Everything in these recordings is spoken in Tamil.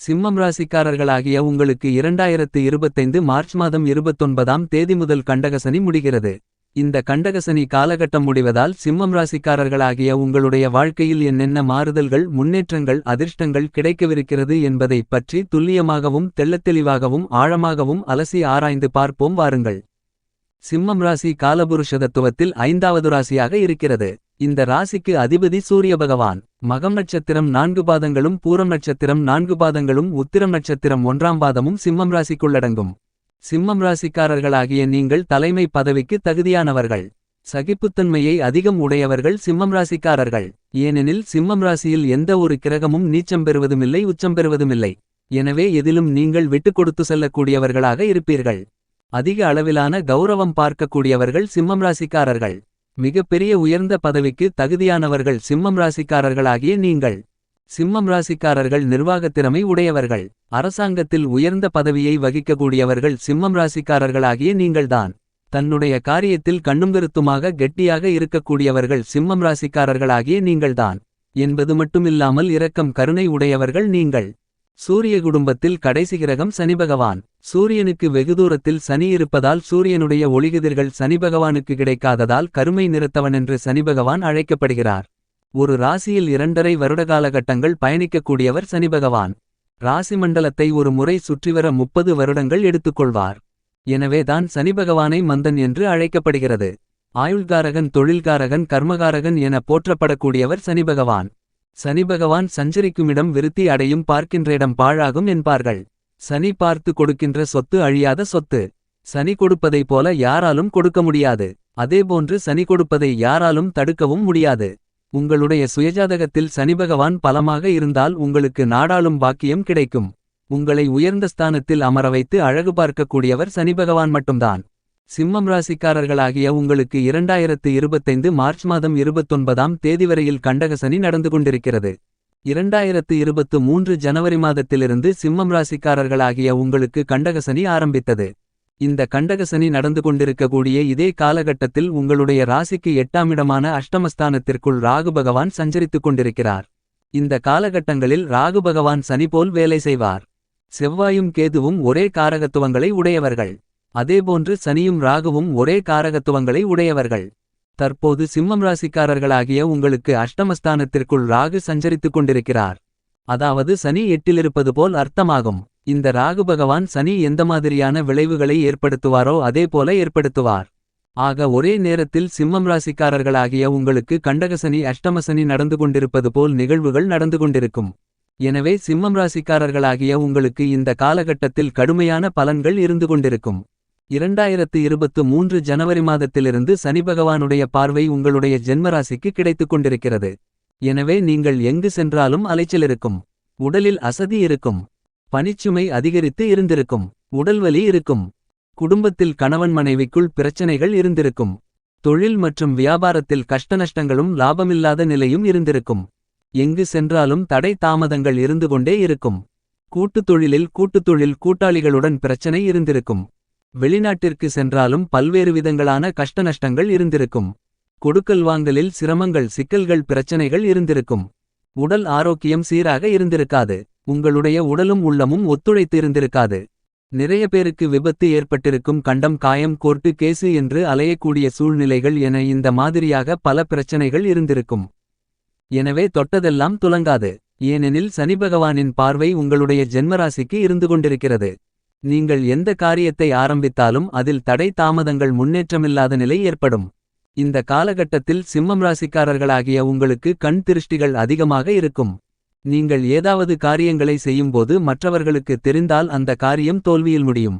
சிம்மம் ராசிக்காரர்களாகிய உங்களுக்கு இரண்டாயிரத்து இருபத்தைந்து மார்ச் மாதம் இருபத்தொன்பதாம் தேதி முதல் கண்டகசனி முடிகிறது. இந்த கண்டகசனி காலகட்டம் முடிவதால் சிம்மம் ராசிக்காரர்களாகிய உங்களுடைய வாழ்க்கையில் என்னென்ன மாறுதல்கள் முன்னேற்றங்கள் அதிர்ஷ்டங்கள் கிடைக்கவிருக்கிறது என்பதைப் பற்றி துல்லியமாகவும் தெள்ளத்தெளிவாகவும் ஆழமாகவும் அலசி ஆராய்ந்து பார்ப்போம் வாருங்கள். சிம்மம் ராசி காலபுருஷ தத்துவத்தில் ஐந்தாவது ராசியாக இருக்கிறது. இந்த ராசிக்கு அதிபதி சூரிய பகவான் மகம் நட்சத்திரம் நான்கு பாதங்களும் பூரம் நட்சத்திரம் நான்கு பாதங்களும் உத்திரம் நட்சத்திரம் ஒன்றாம் பாதமும் சிம்மம் ராசிக்குள்ளடங்கும். சிம்மம் ராசிக்காரர்களாகிய நீங்கள் தலைமை பதவிக்கு தகுதியானவர்கள். சகிப்புத்தன்மையை அதிகம் உடையவர்கள் சிம்மம் ராசிக்காரர்கள். ஏனெனில் சிம்மம் ராசியில் எந்த ஒரு கிரகமும் நீச்சம் பெறுவதுமில்லை உச்சம் பெறுவதுமில்லை. எனவே எதிலும் நீங்கள் விட்டுக் கொடுத்து செல்லக்கூடியவர்களாக இருப்பீர்கள். அதிக அளவிலான கௌரவம் பார்க்கக்கூடியவர்கள் சிம்மம் ராசிக்காரர்கள். மிகப்பெரிய உயர்ந்த பதவிக்கு தகுதியானவர்கள் சிம்மம் ராசிக்காரர்களாகிய நீங்கள். சிம்மம் ராசிக்காரர்கள் நிர்வாகத்திறமை உடையவர்கள். அரசாங்கத்தில் உயர்ந்த பதவியை வகிக்கக்கூடியவர்கள் சிம்மம் ராசிக்காரர்களாகிய நீங்கள்தான். தன்னுடைய காரியத்தில் கண்ணுங்கருத்துமாக கெட்டியாக இருக்கக்கூடியவர்கள் சிம்மம் ராசிக்காரர்களாகிய நீங்கள்தான். என்பது மட்டுமில்லாமல் இரக்கம் கருணை உடையவர்கள் நீங்கள். சூரிய குடும்பத்தில் கடைசி கிரகம் சனிபகவான். சூரியனுக்கு வெகுதூரத்தில் சனி இருப்பதால் சூரியனுடைய ஒளிகதிர்கள் சனிபகவானுக்கு கிடைக்காததால் கருமை நிறத்தவனென்று சனிபகவான் அழைக்கப்படுகிறார். ஒரு ராசியில் இரண்டரை வருட காலகட்டங்கள் பயணிக்கக்கூடியவர் சனிபகவான். ராசி மண்டலத்தை ஒரு முறை சுற்றிவர முப்பது வருடங்கள் எடுத்துக்கொள்வார். எனவே தான் சனிபகவானை மந்தன் என்று அழைக்கப்படுகிறது. ஆயுள்காரகன் தொழில்காரகன் கர்மகாரகன் என போற்றப்படக்கூடியவர் சனிபகவான். சனிபகவான் சஞ்சரிக்குமிடம் விருத்தி அடையும் பார்க்கின்ற இடம் பாழாகும் என்பார்கள். சனி பார்த்து கொடுக்கின்ற சொத்து அழியாத சொத்து. சனி கொடுப்பதைப் போல யாராலும் கொடுக்க முடியாது. அதேபோன்று சனி கொடுப்பதை யாராலும் தடுக்கவும் முடியாது. உங்களுடைய சுயஜாதகத்தில் சனிபகவான் பலமாக இருந்தால் உங்களுக்கு நாடாளும் பாக்கியம் கிடைக்கும். உங்களை உயர்ந்த ஸ்தானத்தில் அமர வைத்து அழகு பார்க்கக்கூடியவர் சனிபகவான் மட்டும்தான். சிம்மம் ராசிக்காரர்களாகிய உங்களுக்கு இரண்டாயிரத்து இருபத்தைந்து மார்ச் மாதம் இருபத்தொன்பதாம் தேதி வரையில் கண்டகசனி நடந்து கொண்டிருக்கிறது. இரண்டாயிரத்து இருபத்து மூன்று ஜனவரி மாதத்திலிருந்து சிம்மம் ராசிக்காரர்களாகிய உங்களுக்கு கண்டகசனி ஆரம்பித்தது. இந்த கண்டகசனி நடந்து கொண்டிருக்கக்கூடிய இதே காலகட்டத்தில் உங்களுடைய ராசிக்கு எட்டாமிடமான அஷ்டமஸ்தானத்திற்குள் ராகு பகவான் சஞ்சரித்துக் கொண்டிருக்கிறார். இந்த காலகட்டங்களில் ராகு பகவான் சனி போல் வேலை செய்வார். செவ்வாயும் கேதுவும் ஒரே காரகத்துவங்களை உடையவர்கள். அதேபோன்று சனியும் ராகுவும் ஒரே காரகத்துவங்களை உடையவர்கள். தற்போது சிம்மம் ராசிக்காரர்களாகிய உங்களுக்கு அஷ்டமஸ்தானத்திற்குள் ராகு சஞ்சரித்துக் கொண்டிருக்கிறார். அதாவது சனி எட்டிலிருப்பது போல் அர்த்தமாகும். இந்த ராகு பகவான் சனி எந்த மாதிரியான விளைவுகளை ஏற்படுத்துவாரோ அதே போல ஏற்படுத்துவார். ஆக ஒரே நேரத்தில் சிம்மம் ராசிக்காரர்களாகிய உங்களுக்கு கண்டகசனி அஷ்டமசனி நடந்து கொண்டிருப்பது போல் நிகழ்வுகள் நடந்து கொண்டிருக்கும். எனவே சிம்மம் ராசிக்காரர்களாகிய உங்களுக்கு இந்த காலகட்டத்தில் கடுமையான பலன்கள் இருந்து கொண்டிருக்கும். இரண்டாயிரத்து இருபத்து மூன்று ஜனவரி மாதத்திலிருந்து சனிபகவானுடைய பார்வை உங்களுடைய ஜென்மராசிக்கு கிடைத்துக் கொண்டிருக்கிறது. எனவே நீங்கள் எங்கு சென்றாலும் அலைச்சல் இருக்கும் உடலில் அசதி இருக்கும். பனிச்சுமை அதிகரித்து இருந்திருக்கும். உடல்வலி இருக்கும். குடும்பத்தில் கணவன் மனைவிக்குள் பிரச்சனைகள் இருந்திருக்கும். தொழில் மற்றும் வியாபாரத்தில் கஷ்டநஷ்டங்களும் லாபமில்லாத நிலையும் இருந்திருக்கும். எங்கு சென்றாலும் தடை தாமதங்கள் இருந்து கொண்டே இருக்கும். கூட்டுத் தொழிலில் கூட்டுத் தொழில் கூட்டாளிகளுடன் பிரச்சனை இருந்திருக்கும். வெளிநாட்டிற்கு சென்றாலும் பல்வேறு விதங்களான கஷ்டநஷ்டங்கள் இருந்திருக்கும். கொடுக்கல் வாங்கலில் சிரமங்கள் சிக்கல்கள் பிரச்சனைகள் இருந்திருக்கும். உடல் ஆரோக்கியம் சீராக இருந்திருக்காது. உங்களுடைய உடலும் உள்ளமும் ஒத்துழைத்து இருந்திருக்காது. நிறைய பேருக்கு விபத்து ஏற்பட்டிருக்கும் கண்டம் காயம் கோர்ட்டு கேசு என்று அலையக்கூடிய சூழ்நிலைகள் என இந்த மாதிரியாக பல பிரச்சனைகள் இருந்திருக்கும். எனவே தொட்டதெல்லாம் துலங்காது. ஏனெனில் சனிபகவானின் பார்வை உங்களுடைய ஜென்மராசிக்கு இருந்து கொண்டிருக்கிறது. நீங்கள் எந்த காரியத்தை ஆரம்பித்தாலும் அதில் தடை தாமதங்கள் முன்னேற்றமில்லாத நிலை ஏற்படும். இந்த காலகட்டத்தில் சிம்மம் ராசிக்காரர்களாகிய உங்களுக்கு கண் திருஷ்டிகள் அதிகமாக இருக்கும். நீங்கள் ஏதாவது காரியங்களை செய்யும்போது மற்றவர்களுக்கு தெரிந்தால் அந்த காரியம் தோல்வியில் முடியும்.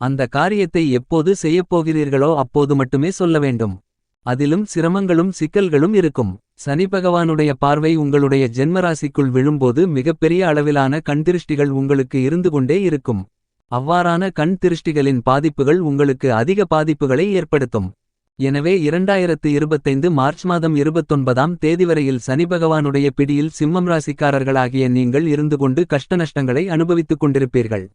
அந்த காரியத்தை எப்போது செய்யப்போகிறீர்களோ அப்போது மட்டுமே சொல்ல வேண்டும். அதிலும் சிரமங்களும் சிக்கல்களும் இருக்கும். சனி பகவானுடைய பார்வை உங்களுடைய ஜென்மராசிக்குள் விழும்போது மிகப்பெரிய அளவிலான கண்திருஷ்டிகள் உங்களுக்கு இருந்து கொண்டே இருக்கும். அவ்வாறான கண் திருஷ்டிகளின் பாதிப்புகள் உங்களுக்கு அதிக பாதிப்புகளை ஏற்படுத்தும். எனவே இரண்டாயிரத்து இருபத்தைந்து மார்ச் மாதம் இருபத்தொன்பதாம் தேதி வரையில் சனிபகவானுடைய பிடியில் சிம்மம் ராசிக்காரர்களாகிய நீங்கள் இருந்து கொண்டு கஷ்டநஷ்டங்களை அனுபவித்துக் கொண்டிருப்பீர்கள்.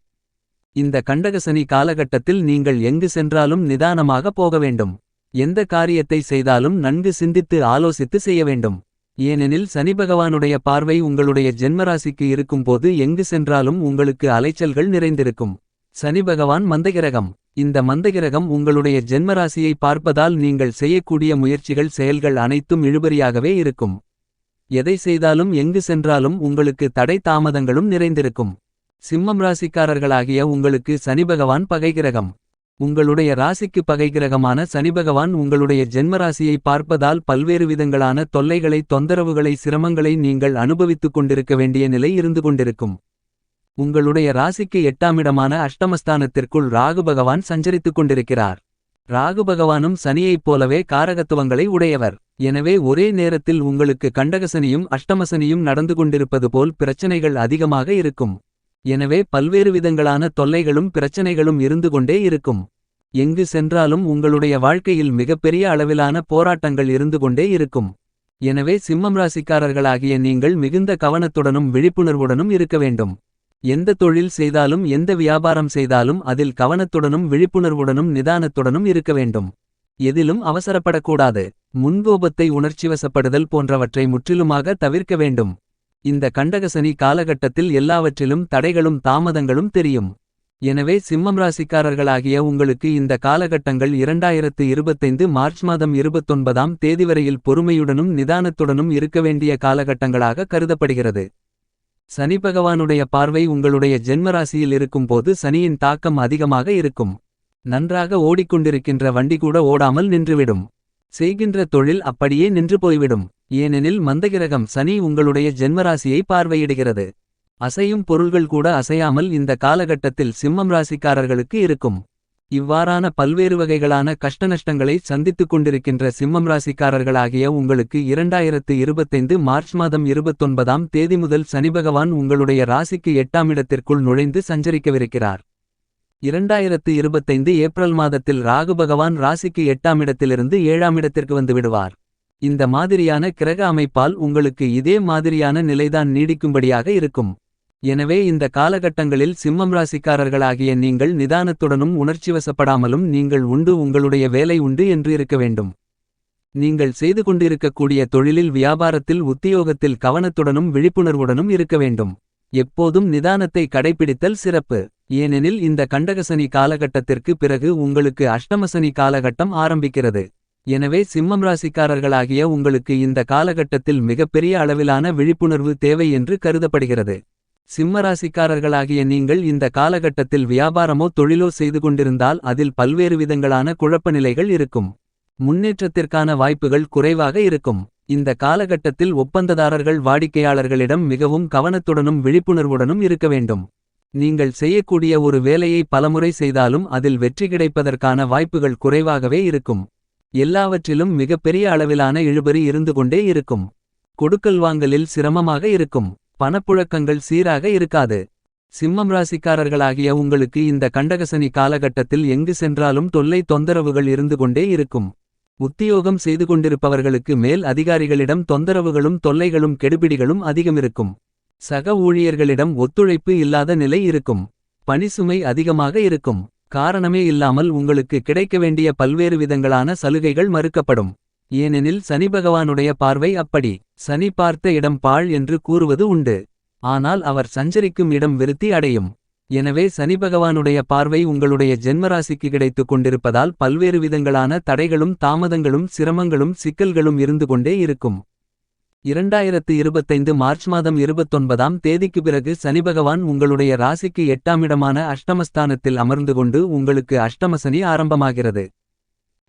இந்த கண்டகசனி காலகட்டத்தில் நீங்கள் எங்கு சென்றாலும் நிதானமாக போக வேண்டும். எந்த காரியத்தை செய்தாலும் நன்கு சிந்தித்து ஆலோசித்து செய்ய வேண்டும். ஏனெனில் சனிபகவானுடைய பார்வை உங்களுடைய ஜென்மராசிக்கு இருக்கும்போது எங்கு சென்றாலும் உங்களுக்கு அலைச்சல்கள் நிறைந்திருக்கும். சனிபகவான் மந்தகிரகம். இந்த மந்தகிரகம் உங்களுடைய ஜென்மராசியை பார்ப்பதால் நீங்கள் செய்யக்கூடிய முயற்சிகள் செயல்கள் அனைத்தும் இழுபறியாகவே இருக்கும். எதை செய்தாலும் எங்கு சென்றாலும் உங்களுக்கு தடை தாமதங்களும் நிறைந்திருக்கும். சிம்மம் ராசிக்காரர்களாகிய உங்களுக்கு சனிபகவான் பகைகிரகம். உங்களுடைய ராசிக்கு பகைகிரகமான சனிபகவான் உங்களுடைய ஜென்மராசியை பார்ப்பதால் பல்வேறு விதங்களான தொல்லைகளை தொந்தரவுகளை சிரமங்களை நீங்கள் அனுபவித்துக் கொண்டிருக்க வேண்டிய நிலை இருந்து கொண்டிருக்கும். உங்களுடைய ராசிக்கு எட்டாமிடமான அஷ்டமஸ்தானத்திற்குள் ராகு பகவான் சஞ்சரித்துக் கொண்டிருக்கிறார். ராகு பகவானும் சனியைப் போலவே காரகத்துவங்களை உடையவர். எனவே ஒரே நேரத்தில் உங்களுக்கு கண்டகசனியும் அஷ்டமசனியும் நடந்து கொண்டிருப்பது போல் பிரச்சனைகள் அதிகமாக இருக்கும். எனவே பல்வேறு விதங்களான தொல்லைகளும் பிரச்சனைகளும் இருந்து கொண்டே இருக்கும். எங்கு சென்றாலும் உங்களுடைய வாழ்க்கையில் மிகப்பெரிய அளவிலான போராட்டங்கள் இருந்து கொண்டே இருக்கும். எனவே சிம்மம் ராசிக்காரர்களாகிய நீங்கள் மிகுந்த கவனத்துடனும் விழிப்புணர்வுடனும் இருக்க வேண்டும். எந்த தொழில் செய்தாலும் எந்த வியாபாரம் செய்தாலும் அதில் கவனத்துடனும் விழிப்புணர்வுடனும் நிதானத்துடனும் இருக்க வேண்டும். எதிலும் அவசரப்படக்கூடாது. முன்கோபத்தை உணர்ச்சிவசப்படுதல் போன்றவற்றை முற்றிலுமாக தவிர்க்க வேண்டும். இந்த கண்டகசனி காலகட்டத்தில் எல்லாவற்றிலும் தடைகளும் தாமதங்களும் தெரியும். எனவே சிம்மம் ராசிக்காரர்களாகிய உங்களுக்கு இந்த காலகட்டங்கள் இரண்டாயிரத்து இருபத்தைந்து மார்ச் மாதம் இருபத்தொன்பதாம் தேதி வரையில் பொறுமையுடனும் நிதானத்துடனும் இருக்க வேண்டிய காலகட்டங்களாக கருதப்படுகிறது. சனி பகவானுடைய பார்வை உங்களுடைய ஜென்மராசியில் இருக்கும்போது சனியின் தாக்கம் அதிகமாக இருக்கும். நன்றாக ஓடிக்கொண்டிருக்கின்ற வண்டி கூட ஓடாமல் நின்றுவிடும். செய்கின்ற தொழில் அப்படியே நின்று போய்விடும். ஏனெனில் மந்தகிரகம் சனி உங்களுடைய ஜென்மராசியை பார்வையிடுகிறது. அசையும் பொருள்கள் கூட அசையாமல் இந்த காலகட்டத்தில் சிம்மம் ராசிக்காரர்களுக்கு இருக்கும். இவ்வாறான பல்வேறு வகைகளான கஷ்டநஷ்டங்களை சந்தித்துக் கொண்டிருக்கின்ற சிம்மம் ராசிக்காரர்களாகிய உங்களுக்கு இரண்டாயிரத்து இருபத்தைந்து மார்ச் மாதம் இருபத்தொன்பதாம் தேதி முதல் சனிபகவான் உங்களுடைய ராசிக்கு எட்டாம் இடத்திற்குள் நுழைந்து சஞ்சரிக்கவிருக்கிறார். இரண்டாயிரத்து இருபத்தைந்து ஏப்ரல் மாதத்தில் ராகு பகவான் ராசிக்கு எட்டாம் இடத்திலிருந்து ஏழாம் இடத்திற்கு வந்து விடுவார். இந்த மாதிரியான கிரக அமைப்பால் உங்களுக்கு இதே மாதிரியான நிலைதான் நீடிக்கும்படியாக இருக்கும். எனவே இந்த காலகட்டங்களில் சிம்மம் ராசிக்காரர்களாகிய நீங்கள் நிதானத்துடனும் உணர்ச்சிவசப்படாமலும் நீங்கள் உண்டு உங்களுடைய வேலை உண்டு என்று இருக்க வேண்டும். நீங்கள் செய்து கொண்டிருக்கக்கூடிய தொழிலில் வியாபாரத்தில் உத்தியோகத்தில் கவனத்துடனும் விழிப்புணர்வுடனும் இருக்க வேண்டும். எப்போதும் நிதானத்தை கடைபிடித்தல் சிறப்பு. ஏனெனில் இந்த கண்டகசனி காலகட்டத்திற்கு பிறகு உங்களுக்கு அஷ்டமசனி காலகட்டம் ஆரம்பிக்கிறது. எனவே சிம்மம் ராசிக்காரர்களாகிய உங்களுக்கு இந்த காலகட்டத்தில் மிகப்பெரிய அளவிலான விழிப்புணர்வு தேவை என்று கருதப்படுகிறது. சிம்ம ராசிக்காரர்களாகிய நீங்கள் இந்த காலகட்டத்தில் வியாபாரமோ தொழிலோ செய்து கொண்டிருந்தால் அதில் பல்வேறு விதங்களான குழப்ப நிலைகள் இருக்கும். முன்னேற்றத்திற்கான வாய்ப்புகள் குறைவாக இருக்கும். இந்த காலகட்டத்தில் ஒப்பந்ததாரர்கள் வாடிக்கையாளர்களிடம் மிகவும் கவனத்துடனும் விழிப்புணர்வுடனும் இருக்க வேண்டும். நீங்கள் செய்யக்கூடிய ஒரு வேலையை பலமுறை செய்தாலும் அதில் வெற்றி கிடைப்பதற்கான வாய்ப்புகள் குறைவாகவே இருக்கும். எல்லாவற்றிலும் மிகப்பெரிய அளவிலான இழுபறி இருந்து கொண்டே இருக்கும். கொடுக்கல் வாங்கலில் சிரமமாக இருக்கும். பணப்புழக்கங்கள் சீராக இருக்காது. சிம்மம் ராசிக்காரர்களாகிய உங்களுக்கு இந்த கண்டகசனி காலகட்டத்தில் எங்கு சென்றாலும் தொல்லை தொந்தரவுகள் இருந்து கொண்டே இருக்கும். உத்தியோகம் செய்து கொண்டிருப்பவர்களுக்கு மேல் அதிகாரிகளிடம் தொந்தரவுகளும் தொல்லைகளும் கெடுபிடிகளும் அதிகமிருக்கும். சக ஊழியர்களிடம் ஒத்துழைப்பு இல்லாத நிலை இருக்கும். பணிசுமை அதிகமாக இருக்கும். காரணமே இல்லாமல் உங்களுக்கு கிடைக்க வேண்டிய பல்வேறு விதங்களான சலுகைகள் மறுக்கப்படும். ஏனெனில் சனி பகவானுடைய பார்வை அப்படி. சனி பார்த்த இடம் பாழ் என்று கூறுவது உண்டு. ஆனால் அவர் சஞ்சரிக்கும் இடம் விருத்தி அடையும். எனவே சனி பகவானுடைய பார்வை உங்களுடைய ஜென்மராசிக்கு கிடைத்துக் கொண்டிருப்பதால் பல்வேறு விதங்களான தடைகளும் தாமதங்களும் சிரமங்களும் சிக்கல்களும் இருந்து கொண்டே இருக்கும். இரண்டாயிரத்து இருபத்தைந்து மார்ச் மாதம் இருபத்தொன்பதாம் தேதிக்கு பிறகு சனிபகவான் உங்களுடைய ராசிக்கு எட்டாமிடமான அஷ்டமஸ்தானத்தில் அமர்ந்து கொண்டு உங்களுக்கு அஷ்டமசனி ஆரம்பமாகிறது.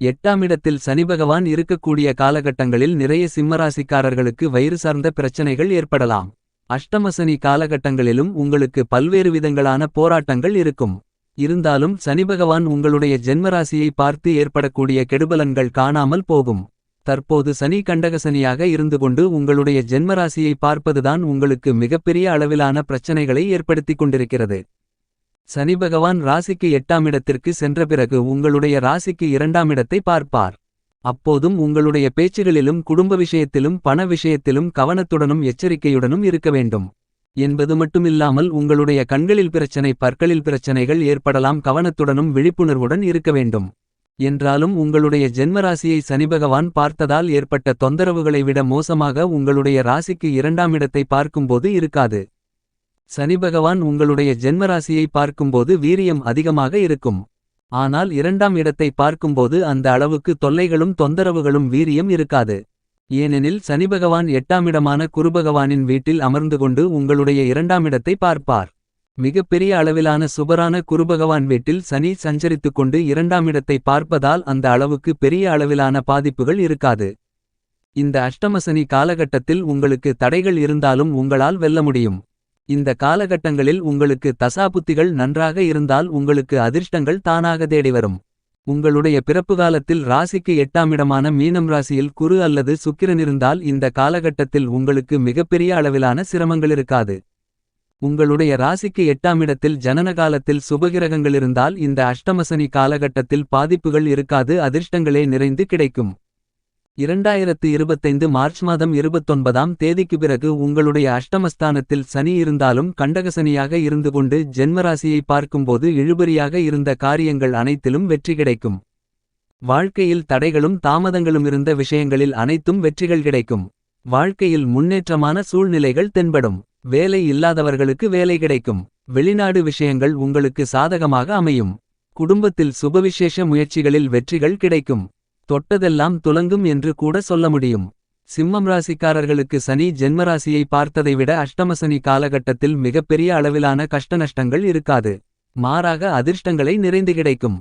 எட்டாமிடத்தில் சனிபகவான் இருக்கக்கூடிய காலகட்டங்களில் நிறைய சிம்மராசிக்காரர்களுக்கு வயிறு சார்ந்த பிரச்சனைகள் ஏற்படலாம். அஷ்டமசனி காலகட்டங்களிலும் உங்களுக்கு பல்வேறு விதங்களான போராட்டங்கள் இருக்கும். இருந்தாலும் சனிபகவான் உங்களுடைய ஜென்மராசியை பார்த்து ஏற்படக்கூடிய கெடுபலன்கள் காணாமல் போகும். தற்போது சனி கண்டகசனியாக இருந்து கொண்டு உங்களுடைய ஜென்மராசியை பார்ப்பதுதான் உங்களுக்கு மிகப்பெரிய அளவிலான பிரச்சனைகளை ஏற்படுத்திக் கொண்டிருக்கிறது. சனி பகவான் ராசிக்கு எட்டாம் இடத்திற்கு சென்ற பிறகு உங்களுடைய ராசிக்கு இரண்டாம் இடத்தை பார்ப்பார். அப்போதும் உங்களுடைய பேச்சுகளிலும் குடும்ப விஷயத்திலும் பண விஷயத்திலும் கவனத்துடனும் எச்சரிக்கையுடனும் இருக்க வேண்டும். என்பது மட்டுமில்லாமல் உங்களுடைய கண்களில் பிரச்சனை பற்களில் பிரச்சனைகள் ஏற்படலாம் கவனத்துடனும் விழிப்புணர்வுடன் இருக்க வேண்டும். என்றாலும் உங்களுடைய ஜென்மராசியை சனிபகவான் பார்த்ததால் ஏற்பட்ட தொந்தரவுகளை விட மோசமாக உங்களுடைய ராசிக்கு இரண்டாம் இடத்தை பார்க்கும்போது இருக்காது. சனிபகவான் உங்களுடைய ஜென்மராசியை பார்க்கும்போது வீரியம் அதிகமாக இருக்கும். ஆனால் இரண்டாம் இடத்தை பார்க்கும்போது அந்த அளவுக்கு தொல்லைகளும் தொந்தரவுகளும் வீரியம் இருக்காது. ஏனெனில் சனிபகவான் எட்டாமிடமான குருபகவானின் வீட்டில் அமர்ந்து கொண்டு உங்களுடைய இரண்டாம் இடத்தை பார்ப்பார். மிகப்பெரிய அளவிலான சுபரான குருபகவான் வீட்டில் சனி சஞ்சரித்துக் கொண்டு இரண்டாமிடத்தை பார்ப்பதால் அந்த அளவுக்கு பெரிய அளவிலான பாதிப்புகள் இருக்காது. இந்த அஷ்டமசனி காலகட்டத்தில் உங்களுக்கு தடைகள் இருந்தாலும் உங்களால் வெல்ல முடியும். இந்த காலகட்டங்களில் உங்களுக்கு தசாபுத்திகள் நன்றாக இருந்தால் உங்களுக்கு அதிர்ஷ்டங்கள் தானாக தேடி வரும் உங்களுடைய பிறப்பு காலத்தில் ராசிக்கு எட்டாமிடமான மீனம் ராசியில் குரு அல்லது சுக்கிரன் இருந்தால் இந்த காலகட்டத்தில் உங்களுக்கு மிகப்பெரிய அளவிலான சிரமங்கள் இருக்காது. உங்களுடைய ராசிக்கு எட்டாமிடத்தில் ஜனன காலத்தில் சுபகிரகங்கள் இருந்தால் இந்த அஷ்டமசனி காலகட்டத்தில் பாதிப்புகள் இருக்காது அதிர்ஷ்டங்களே நிறைந்து கிடைக்கும். இரண்டாயிரத்து இருபத்தைந்து மார்ச் மாதம் இருபத்தொன்பதாம் தேதிக்கு பிறகு உங்களுடைய அஷ்டமஸ்தானத்தில் சனி இருந்தாலும் கண்டகசனியாக இருந்து கொண்டு ஜென்மராசியை பார்க்கும்போது இழுபறியாக இருந்த காரியங்கள் அனைத்திலும் வெற்றி கிடைக்கும். வாழ்க்கையில் தடைகளும் தாமதங்களும் இருந்த விஷயங்களில் அனைத்தும் வெற்றிகள் கிடைக்கும். வாழ்க்கையில் முன்னேற்றமான சூழ்நிலைகள் தென்படும். வேலை இல்லாதவர்களுக்கு வேலை கிடைக்கும். வெளிநாடு விஷயங்கள் உங்களுக்கு சாதகமாக அமையும். குடும்பத்தில் சுபவிசேஷ முயற்சிகளில் வெற்றிகள் கிடைக்கும். தொட்டதெல்லாம் துலங்கும் என்று கூட சொல்ல முடியும். சிம்மம் ராசிக்காரர்களுக்கு சனி ஜென்மராசியை பார்த்ததை விட அஷ்டமசனி காலகட்டத்தில் மிகப்பெரிய அளவிலான கஷ்டநஷ்டங்கள் இருக்காது. மாறாக அதிர்ஷ்டங்களை நிறைந்து கிடைக்கும்.